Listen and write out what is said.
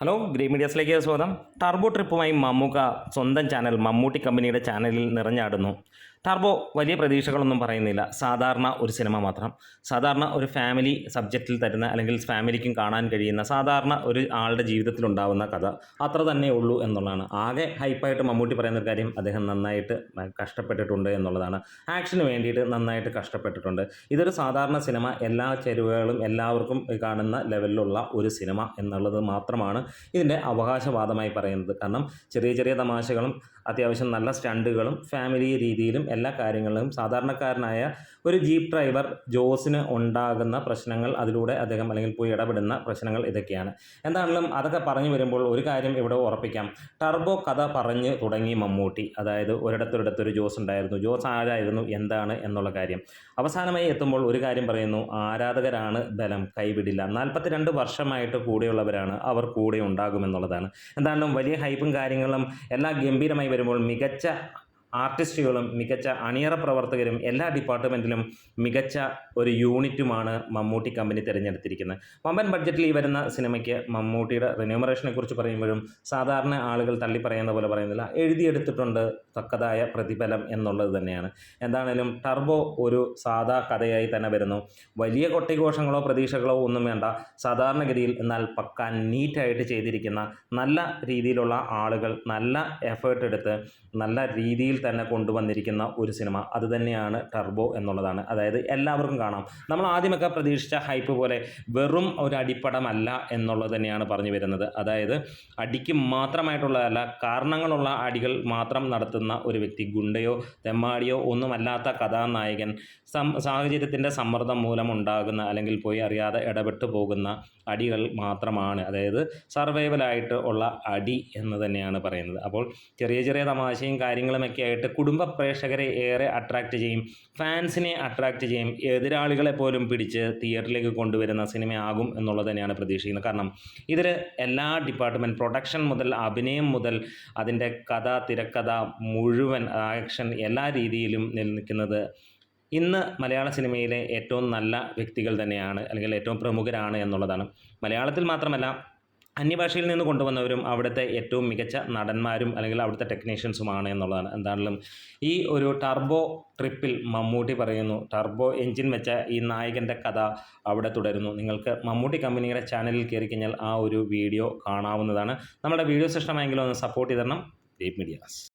Hello ഗ്രീ മീഡിയസിലേക്ക് സ്വാഗതം. Turbo ട്രിപ്പുമായി Mammukka സ്വന്തം channel Mammootty കമ്പനിയുടെ ചാനലിൽ നിറഞ്ഞാടുന്നു. ടർബോ വലിയ പ്രതീക്ഷകളൊന്നും പറയുന്നില്ല. സാധാരണ ഒരു സിനിമ മാത്രം. സാധാരണ ഒരു ഫാമിലി സബ്ജക്റ്റിൽ തരുന്ന അല്ലെങ്കിൽ ഫാമിലിക്കും കാണാൻ കഴിയുന്ന സാധാരണ ഒരു ആളുടെ ജീവിതത്തിൽ ജീവിതത്തിലുണ്ടാവുന്ന കഥ അത്ര തന്നെ ഉള്ളൂ എന്നുള്ളതാണ്. ആകെ ഹൈപ്പായിട്ട് മമ്മൂട്ടി പറയുന്ന ഒരു കാര്യം അദ്ദേഹം നന്നായിട്ട് കഷ്ടപ്പെട്ടിട്ടുണ്ട് എന്നുള്ളതാണ്. ആക്ഷന് വേണ്ടിയിട്ട് നന്നായിട്ട് കഷ്ടപ്പെട്ടിട്ടുണ്ട്. ഇതൊരു സാധാരണ സിനിമ. എല്ലാ ചെരുവുകളും എല്ലാവർക്കും കാണുന്ന ലെവലിലുള്ള ഒരു സിനിമ എന്നുള്ളത് മാത്രമാണ് ഇതിന്റെ അവകാശവാദമായി പറയുന്നത്. കാരണം ചെറിയ ചെറിയ തമാശകളും അത്യാവശ്യം നല്ല സ്റ്റണ്ടുകളും ഫാമിലി രീതിയിലും എല്ലാ കാര്യങ്ങളിലും സാധാരണക്കാരനായ ഒരു ജീപ്പ് ഡ്രൈവർ ജോസിന് ഉണ്ടാകുന്ന പ്രശ്നങ്ങൾ അതിലൂടെ അദ്ദേഹം അല്ലെങ്കിൽ പോയി ഇടപെടുന്ന പ്രശ്നങ്ങൾ ഇതൊക്കെയാണ്. എന്താണെങ്കിലും അതൊക്കെ പറഞ്ഞു വരുമ്പോൾ ഒരു കാര്യം ഇവിടെ ഉറപ്പിക്കാം. ടർബോ കഥ പറഞ്ഞ് തുടങ്ങി മമ്മൂട്ടി. അതായത് ഒരിടത്തൊരിടത്തൊരു ജോസ് ഉണ്ടായിരുന്നു. ജോസ് ആരായിരുന്നു? എന്താണ്? എന്നുള്ള കാര്യം. അവസാനമായി എത്തുമ്പോൾ ഒരു കാര്യം പറയുന്നു. ആരാധകരാണ്? ബലം കൈവിടില്ല. നാൽപ്പത്തിരണ്ട് വർഷമായിട്ട് കൂടെയുള്ളവരാണ്. അവർ കൂടെ ഉണ്ടാകുമെന്നുള്ളതാണ്. എന്താണെങ്കിലും വലിയ ഹൈപ്പും കാര്യങ്ങളും എല്ലാം ഗംഭീരമായി വരുമ്പോൾ മികച്ച ആർട്ടിസ്റ്റുകളും മികച്ച അണിയറ പ്രവർത്തകരും എല്ലാ ഡിപ്പാർട്ട്മെന്റിലും മികച്ച ഒരു യൂണിറ്റുമാണ് മമ്മൂട്ടി കമ്പനി തിരഞ്ഞെടുത്തിരിക്കുന്നത്. പമ്പൻ ബഡ്ജറ്റിൽ ഈ വരുന്ന സിനിമയ്ക്ക് മമ്മൂട്ടിയുടെ റിന്യൂമറേഷനെ കുറിച്ച് പറയുമ്പോഴും സാധാരണ ആളുകൾ തള്ളി പറയുന്ന പോലെ പറയുന്നില്ല. എഴുതിയെടുത്തിട്ടുണ്ട് തക്കതായ പ്രതിഫലം എന്നുള്ളത് തന്നെയാണ്. എന്താണേലും ടർബോ ഒരു സാധാ കഥയായി തന്നെ വരുന്നു. വലിയ കൊട്ടിഘോഷങ്ങളോ പ്രതീക്ഷകളോ ഒന്നും വേണ്ട. സാധാരണഗതിയിൽ എന്നാൽ പക്ക നീറ്റായിട്ട് ചെയ്തിരിക്കുന്ന നല്ല രീതിയിലുള്ള ആളുകൾ നല്ല എഫേർട്ട് എടുത്ത് നല്ല രീതിയിൽ തന്നെ കൊണ്ടുവന്നിരിക്കുന്ന ഒരു സിനിമ. അത് തന്നെയാണ് ടർബോ എന്നുള്ളതാണ്. അതായത് എല്ലാവർക്കും കാണാം. നമ്മൾ ആദ്യമൊക്കെ പ്രതീക്ഷിച്ച ഹൈപ്പ് പോലെ വെറും ഒരു അടിപ്പടമല്ല എന്നുള്ളത് തന്നെയാണ് പറഞ്ഞു വരുന്നത്. അതായത് അടിക്ക് മാത്രമായിട്ടുള്ളതല്ല കാരണങ്ങളുള്ള അടികൾ മാത്രം നടത്തുന്ന ഒരു വ്യക്തി ഗുണ്ടയോ തെമ്മാടിയോ ഒന്നുമല്ലാത്ത കഥാനായകൻ സം സാഹചര്യത്തിന്റെ സമ്മർദ്ദം മൂലം ഉണ്ടാകുന്ന അല്ലെങ്കിൽ പോയി അറിയാതെ ഇടപെട്ട് പോകുന്ന അടികൾ മാത്രമാണ്. അതായത് സർവൈവലായിട്ട് ഉള്ള അടി എന്ന് തന്നെയാണ് പറയുന്നത്. അപ്പോൾ ചെറിയ ചെറിയ തമാശയും കാര്യങ്ങളുമൊക്കെ ആയിട്ട് കുടുംബ പ്രേക്ഷകരെ ഏറെ അട്രാക്റ്റ് ചെയ്യും. ഫാൻസിനെ അട്രാക്റ്റ് ചെയ്യും. എതിരാളികളെ പോലും പിടിച്ച് തിയേറ്ററിലേക്ക് കൊണ്ടുവരുന്ന സിനിമയാകും എന്നുള്ളത് തന്നെയാണ് പ്രതീക്ഷിക്കുന്നത്. കാരണം ഇതിൽ എല്ലാ ഡിപ്പാർട്ട്മെന്റ് പ്രൊഡക്ഷൻ മുതൽ അഭിനയം മുതൽ അതിന്റെ കഥ തിരക്കഥ മുഴുവൻ ആക്ഷൻ എല്ലാ രീതിയിലും നിലനിൽക്കുന്നത് ഇന്ന് മലയാള സിനിമയിലെ ഏറ്റവും നല്ല വ്യക്തികൾ തന്നെയാണ് അല്ലെങ്കിൽ ഏറ്റവും പ്രമുഖരാണ് എന്നുള്ളതാണ്. മലയാളത്തിൽ മാത്രമല്ല അന്യഭാഷയിൽ നിന്ന് കൊണ്ടുവന്നവരും അവിടുത്തെ ഏറ്റവും മികച്ച നടന്മാരും അല്ലെങ്കിൽ അവിടുത്തെ ടെക്നീഷ്യൻസുമാണ് എന്നുള്ളതാണ്. എന്താണെങ്കിലും ഈ ഒരു ടർബോ ട്രിപ്പിൽ മമ്മൂട്ടി പറയുന്നു ടർബോ എൻജിൻ വെച്ച ഈ നായകന്റെ കഥ അവിടെ തുടരുന്നു. നിങ്ങൾക്ക് മമ്മൂട്ടി കമ്പനിയുടെ ചാനലിൽ കയറി കഴിഞ്ഞാൽ ആ ഒരു വീഡിയോ കാണാവുന്നതാണ്. നമ്മുടെ വീഡിയോസ് ഇഷ്ടമായെങ്കിൽ ഒന്ന് സപ്പോർട്ട് ചെയ്ത് തരണം ദീപ് മീഡിയാസ്